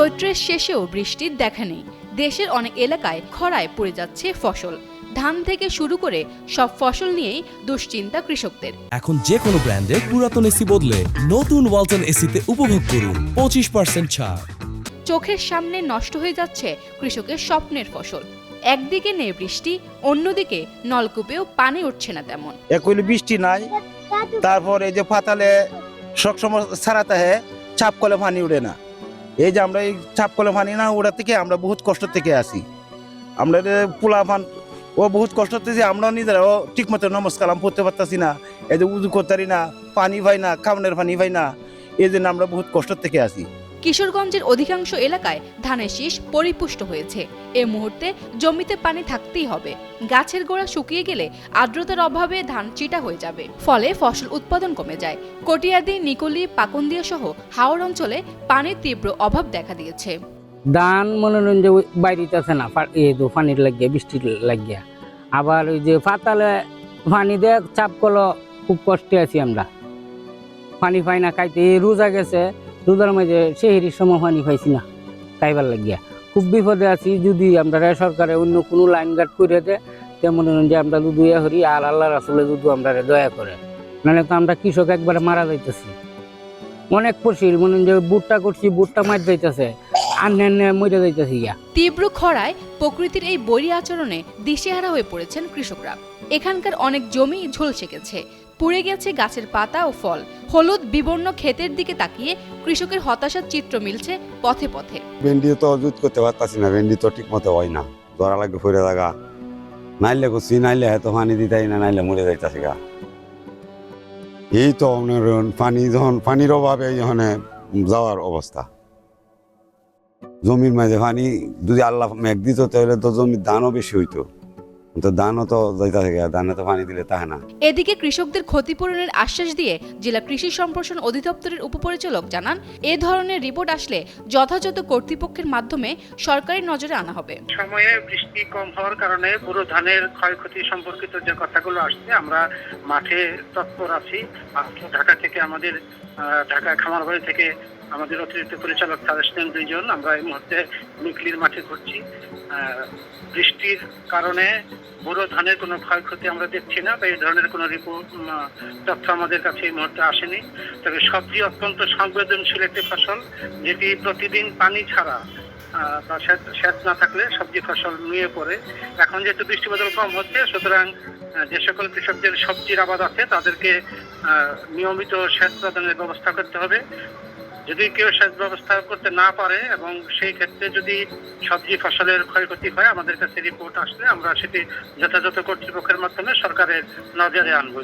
চৈত্রের শেষেও বৃষ্টির দেখা নেই। দেশের অনেক এলাকায় খরায় পড়ে যাচ্ছে ফসল। ধান থেকে শুরু করে সব ফসল নিয়েই দুশ্চিন্তা কৃষকদের। এখন যে কোনো ব্র্যান্ডের পুরাতন এসি বদলে নতুন ওয়ালটন এসিতে উপভোগ করুন পঁচিশ পার্সেন্ট ছাড়। চোখের সামনে নষ্ট হয়ে যাচ্ছে কৃষকের স্বপ্নের ফসল। একদিকে নেই বৃষ্টি অন্যদিকে নলকূপেও পানি উঠছে না তেমন। একুলি বৃষ্টি নাই তারপর এই যে পাতালে সবসময় ছাড়াতে হয় চাপ কলে পানি উড়ে না। এই যে আমরা এই চাপ কলে ফানি না ওটা থেকে আমরা বহুত কষ্ট থেকে আসি। আমরা পোলা ফান ও বহুত কষ্ট থেকে আমরা নিজেরাও ঠিক মতো নমস্কার পড়তে পারতাছি না, এই যে উজু করতে পারি না, পানি পাই না খাওয়ানোর পানি পাই না, এই জন্য আমরা বহুত কষ্ট থেকে আসি। কিশোরগঞ্জের অধিকাংশ এলাকায় ধানের শীষ পরিপুষ্ট হয়েছে। এ মুহূর্তে জমিতে পানি থাকতেই হবে। গাছের গোড়া শুকিয়ে গেলে আর্দ্রতার অভাবে ধান চিটা হয়ে যাবে। ফলে ফসল উৎপাদন কমে যায়। কটিয়াদি, নিকলি, পাকন্দিয়া সহ হাওড় অঞ্চলে পানির তীব্র অভাব দেখা দিয়েছে। ধান মনে করেন যে বাইরেতে আছে না পানির লাগিয়া বৃষ্টির লাগিয়া। আবার ওই যে পাতালে পানি দিয়ে চাপ করল খুব কষ্টে আছি আমরা। পানি পাই না, খাইতে। রোজা গেছে রোজার মাঝে সেহেরির সময় পানি পাইছি না খাইবার লাগিয়া। খুব বিপদে আছি, যদি আমরা সরকারে অন্য কোনো লাইন গার্ড করে দেয়, তেমন যে আমরা দুধু ইয়া করি আর আল্লাহ রাসুলে দুধু আমরা দয়া করে। নাহলে তো আমরা কৃষক একবারে মারা যাইতেছি। অনেক ফসিল মনে যে বুটটা করছি, বুটটা মার যাইতেছে। মরে যাইতেছি গিয়া। তীব্র খরায় প্রকৃতির এই বৈরী আচরণে দিশেহারা হয়ে পড়েছেন কৃষকরা। এখানকার অনেক জমি ঝলসে গেছে পুড়ে গেছে গাছের পাতা ও ফল। হলুদ বিবর্ণ ক্ষেতের দিকে তাকিয়ে কৃষকের হতাশার চিত্র মিলছে পথে পথে। ভেন্ডি তো জুত করতে পারতাছি না ভেন্ডি তো ঠিক মতো হয় না। ধরা লাগবে ফিরে থাকা নাইলে করছি নাইলে হয়তো পানি দিতাই না নাইলে মরে যাইতাছে গা। এই তো পানি যখন পানির অভাবে এখানে যাওয়ার অবস্থা। জমির মাঝে পানি যদি আল্লাহ মেঘ দিত তাহলে তো জমির দানও বেশি হইতো। তো ধানও তো যাইতাছে গা ধানে তো পানি দিলে তাহে না। এদিকে কৃষকদের ক্ষতিপূরণের আশ্বাস দিয়ে জেলা কৃষি সম্প্রসারণ অধিদপ্তরের উপপরিচালক জানান এ ধরনের রিপোর্ট আসলে যথাযথ কর্তৃপক্ষের মাধ্যমে সরকারি নজরে আনা হবে। সময়ে বৃষ্টি কম হওয়ার কারণে পুরো ধানের ক্ষয়ক্ষতি সম্পর্কিত যে কথাগুলো আসছে আমরা মাঠে তৎপর আছি। আজকে ঢাকা থেকে আমাদের আহ, ঢাকা খামারবাড়ি থেকে আমাদের অতিরিক্ত পরিচালক তারেসনেন দুইজন। আমরা এই মুহূর্তে নিকলির মাঠে ঘুরছি। বৃষ্টির কারণে বুড়ো ধানের কোনো ক্ষয়ক্ষতি আমরা দেখছি না, বা এই ধরনের কোনো রিপোর্ট তথ্য আমাদের কাছে এই মুহূর্তে আসেনি। তবে সবজি অত্যন্ত সংবেদনশীল একটি ফসল, যেটি প্রতিদিন পানি ছাড়া বা সেচ না থাকলে সবজি ফসল নুয়ে পড়ে। এখন যেহেতু বৃষ্টি বাদল কম হচ্ছে, সুতরাং যে সকল কৃষকদের সবজির আবাদ আছে, তাদেরকে নিয়মিত সেচ প্রদানের ব্যবস্থা করতে হবে। যদি কেউ সেচ ব্যবস্থা করতে না পারে এবং সেই ক্ষেত্রে যদি সবজি ফসলের ক্ষয়ক্ষতি হয়, আমাদের কাছে রিপোর্ট আসলে আমরা সেটি যথাযথ কর্তৃপক্ষের মাধ্যমে সরকারের নজরে আনব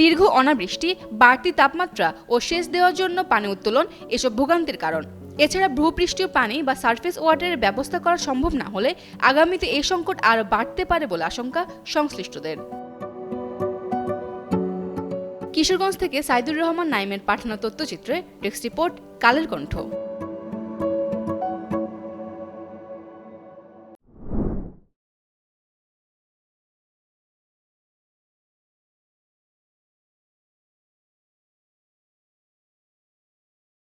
দীর্ঘ অনাবৃষ্টি, বাড়তি তাপমাত্রা ও সেচ দেওয়ার জন্য পানি উত্তোলন এসব ভোগান্তির কারণ। এছাড়া ভূপৃষ্ঠীয় পানি বা সারফেস ওয়াটারের ব্যবস্থা করা সম্ভব না হলে আগামীতে এই সংকট আরও বাড়তে পারে বলে আশঙ্কা সংশ্লিষ্টদের। কিশোরগঞ্জ থেকে সাইদুর রহমান নাইমের পাঠানো তথ্যচিত্রে ডেস্ক রিপোর্ট কালের কণ্ঠ।